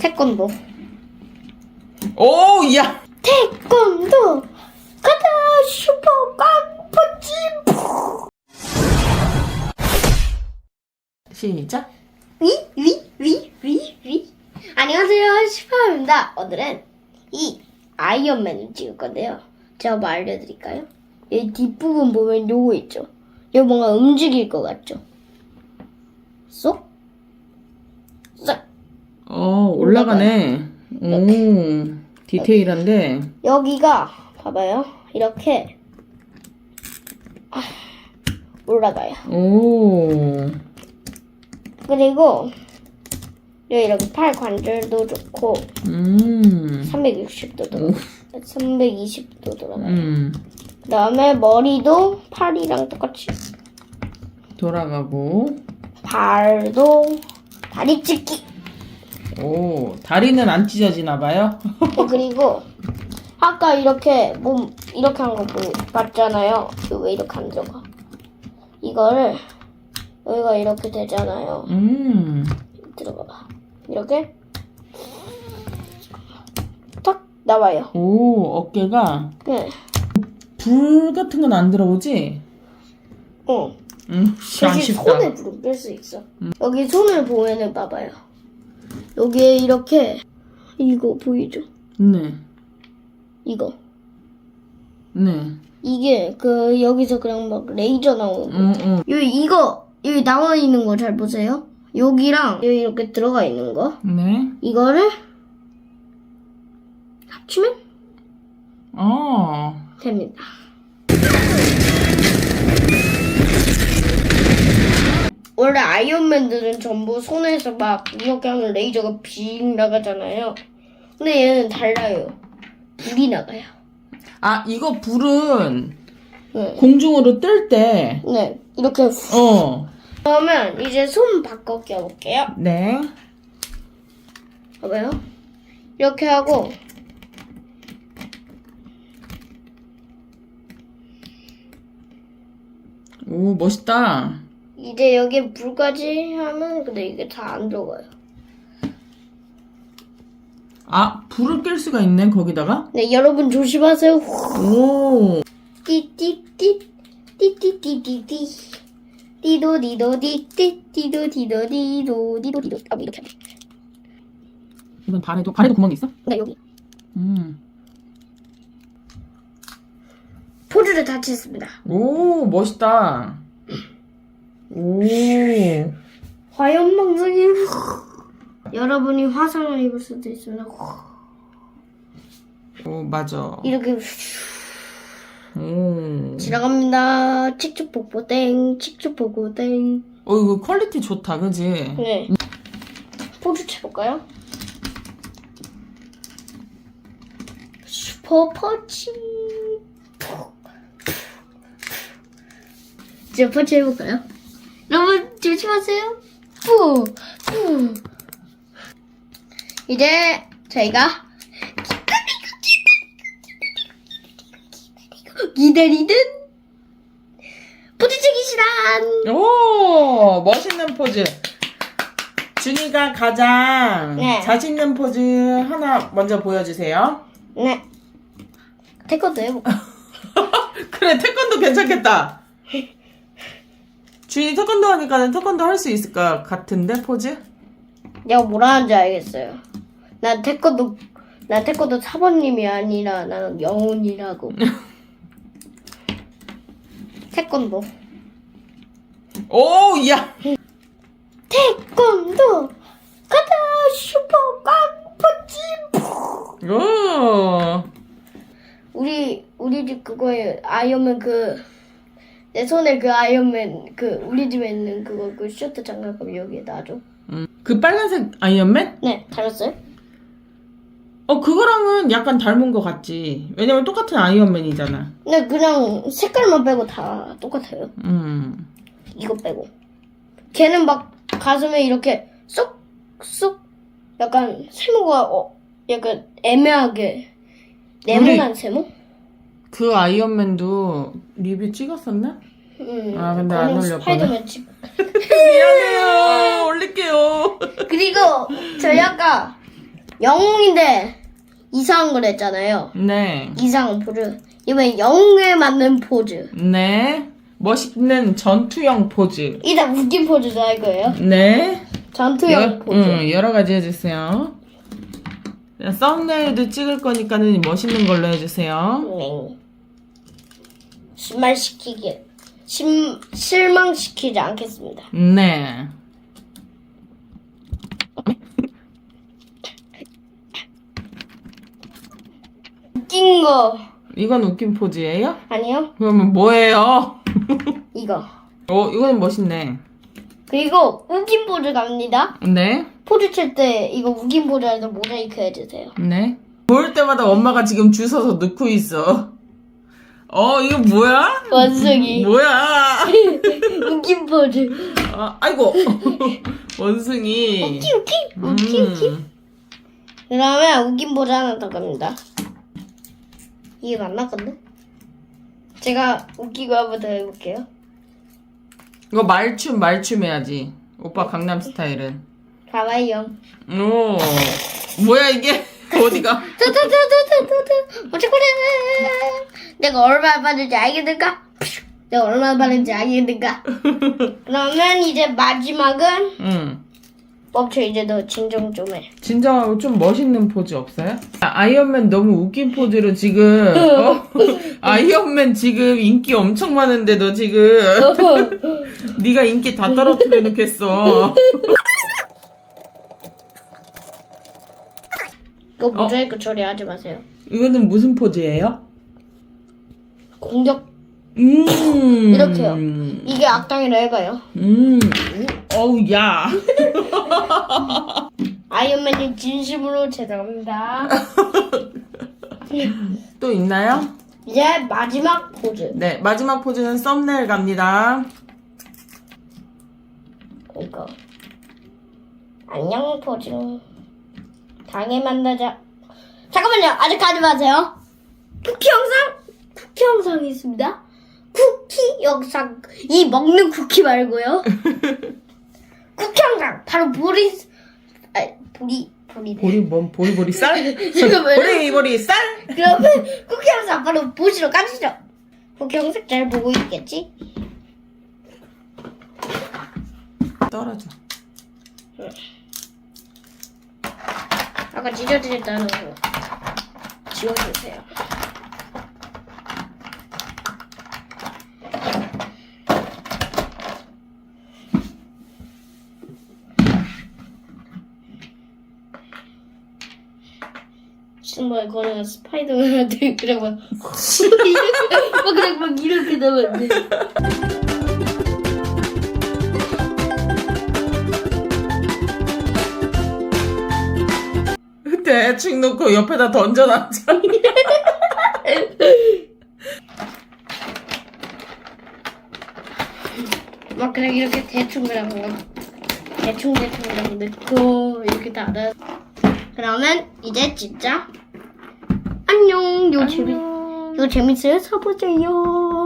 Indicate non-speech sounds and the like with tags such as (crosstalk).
태권도. 오, 야! 태권도 가자 슈퍼 깡펀치 시작. 위 위 위 위 위 안녕하세요 슈퍼입니다 오늘은 이 아이언맨을 찍을 건데요 제가 뭐 알려드릴까요? 이 뒷부분 보면 요거 있죠 이거 뭔가 움직일 것 같죠 쏙 쏙. 어, 올라가네. 오, 디테일한데. 여기가 봐봐요. 이렇게. 아, 올라가요. 오, 그리고 여기 이렇게 팔 관절도 좋고 음, 360도 돌아 320도 돌아가요. 음, 그 다음에 머리도 팔이랑 똑같이. 돌아가고. 발도 다리 찢기 오, 다리는 안 찢어지나 봐요. (laughs) 어, 그리고 아까 이렇게 몸 이렇게 한 거 봤잖아요 이거 왜 이렇게 안 들어가 이거를 여기가 이렇게 되잖아요 음, 들어가 봐 이렇게 탁 나와요 오, 어깨가 네. 불 같은 건 안 들어오지? 어. 음, 안 대신 쉽다. 손에 불을 뺄수 있어. 여기 손을 보면은 봐봐요. 여기에 이렇게 이거 보이죠? 네, 이거 네. 이게 그 여기서 그냥 막 레이저 나오는 거. 음, 음, 여기 이거 여기 나와 있는 거 잘 보세요. 여기랑 여기 이렇게 들어가 있는 거 네. 이거를 합치면 어, 됩니다. 원래 아이언맨들은 전부 손에서 막 이렇게 하면 레이저가 빙 나가잖아요. 근데 얘는 달라요. 불이 나가요. 아, 이거 불은 네. 공중으로 뜰 때, 네. 이렇게 후- 어, 그러면 이제 손 바꿔 껴볼게요. 네. 봐봐요. 이렇게 하고 오, 멋있다. 이제 여기 불까지 하면 근데 이게 다 안 들어가요. 아, 불을 끌 수가 있네, 거기다가? 네, 여러분 조심하세요. 후. 오, 띠띠띠 띠띠띠띠띠 띠도 디도 디띠 띠도 디도 디도 디도 디도 아, 뭐 이렇게 하네. 이건 발에도, 발에도 구멍이 있어? 네, 여기 음. 포즈를 다 쳤습니다. 오, 멋있다. 오, 화염 방송이 (laughs) 여러분이 화상을 입을 수도 있습니다. 오, 맞아. 이렇게 오. 지나갑니다. 칙칙 복보 땡, 칙칙 복보 땡. 어, 이거 퀄리티 좋다, 그지? 네. 포즈 쳐볼까요? 슈퍼. 이제 펀치 해볼까요? 여러분 조심하세요. 푸, 푸. 이제 저희가 기다리는 포즈치기 시간. 오, 멋있는 포즈. 준이가 가장 네. 자신 있는 포즈 하나 먼저 보여주세요. 네. 태권도 해볼까? (laughs) 그래, 태권도 괜찮겠다. 준이 태권도 하니까는 태권도 할 수 있을 것 같은데, 포즈? 내가 뭐라 하는지 알겠어요. 난 태권도, 난 태권도 사모님이 아니라 나는 영혼이라고. (laughs) 태권도. 오, 야! 태권도! 가자! 슈퍼 깡펀치! 오, 우리, 우리 집 그거에 아이언맨 그, 내 손에 그 아이언맨 그, 우리 집에 있는 그거, 그 셔츠 장난감 여기에 놔줘. 음, 그 빨간색 아이언맨? 네, 달았어요? 어, 그거랑은 약간 닮은 것 같지. 왜냐면 똑같은 아이언맨이잖아. 근데 그냥 색깔만 빼고 다 똑같아요. 음. 이거 빼고. 걔는 막 가슴에 이렇게 쏙, 쏙, 약간 세모가, 어, 약간 애매하게, 네모난 세모? 그 아이언맨도 리뷰 찍었었나? 음, 아, 근데 안 올렸구나. 스파이더맨 집. (laughs) 미안해요. 올릴게요. 그리고 저희 아까 영웅인데 이상한 걸 했잖아요. 네. 이상한 포즈. 이번엔 영웅에 맞는 포즈. 네. 멋있는 전투형 포즈. 일단 웃긴 포즈도 할 거예요. 네. 전투형 여, 포즈. 응, 여러 가지 해주세요. 자, 썸네일도 찍을 거니까는 멋있는 걸로 해주세요. 네. 실망시키기 심, 실망시키지 않겠습니다. 네. 웃긴 거 이건 웃긴 포즈예요? 아니요? 그러면 뭐예요? 이거. 어, 이거는 멋있네. 그리고 웃긴 포즈 갑니다. 네. 포즈 칠 때 이거 웃긴 포즈 해서 모자이크 해주세요. 네. 볼 때마다 엄마가 지금 주워서 넣고 있어. 어, 이거 뭐야? 원숭이. (laughs) 뭐야? (laughs) 웃긴 포즈. 아, 아이고. (laughs) 원숭이. 웃기 웃기 웃기 웃기. 음. 그러면 웃긴 포즈 하나 더 갑니다. 이게 맞나 건데? 제가 웃기고 한번 더 해볼게요. 이거 말춤, 말춤 해야지. 오빠 강남 스타일은. 가와이요. 오. 뭐야, 이게? 어디가? 투투투투투투 어쩌고래 내가 얼마나 받는지 알겠는가? 내가 얼마나 받는지 알겠는가? (laughs) 그러면 이제 마지막은 응. 멈춰 이제 너 진정 좀 해. 진정하고 좀 멋있는 포즈 없어요? 아, 아이언맨 너무 웃긴 포즈로 지금 어? (laughs) 아이언맨 지금 인기 엄청 많은데 너 지금 (laughs) 네가 인기 다 떨어뜨려 놓겠어 이거 모자이크 처리하지 마세요. 이거는 무슨 포즈예요? 공격 음 이렇게요. 이게 악당이라 해봐요. 음 어우 야 (laughs) 아이언맨님 진심으로 죄송합니다. (laughs) 또 있나요? 이제 마지막 포즈. 네 마지막 포즈는 썸네일 갑니다 이거 안녕 포즈. 다음에 만나자. 잠깐만요. 아직 가지 마세요. 쿠키 영상 쿠키 영상이 있습니다. 쿠키 영상 이 먹는 쿠키 말고요. (laughs) 쿠키 영상 바로 보리 아 보리 보리 보리 뭔 보리 보리 쌀? (laughs) 잠깐만요. 보리 보리 쌀? 그러면 쿠키 영상 바로 보시러 가시죠. 쿠키 영상 잘 보고 있겠지? 떨어져 아까 지저지했다는 거 지워주세요. 정말 거는 스파이더맨한테 그래 막, (laughs) 막 그래 막 이렇게 돼. (laughs) 대충 놓고 옆에다 던져놨자 (laughs) 막 그냥 이렇게 대충 그냥 뭐 대충 대충 그냥 넣고 이렇게 닫아. 그러면 이제 진짜 안녕. 요 재밌 요 재밌어요? 사보세요. 네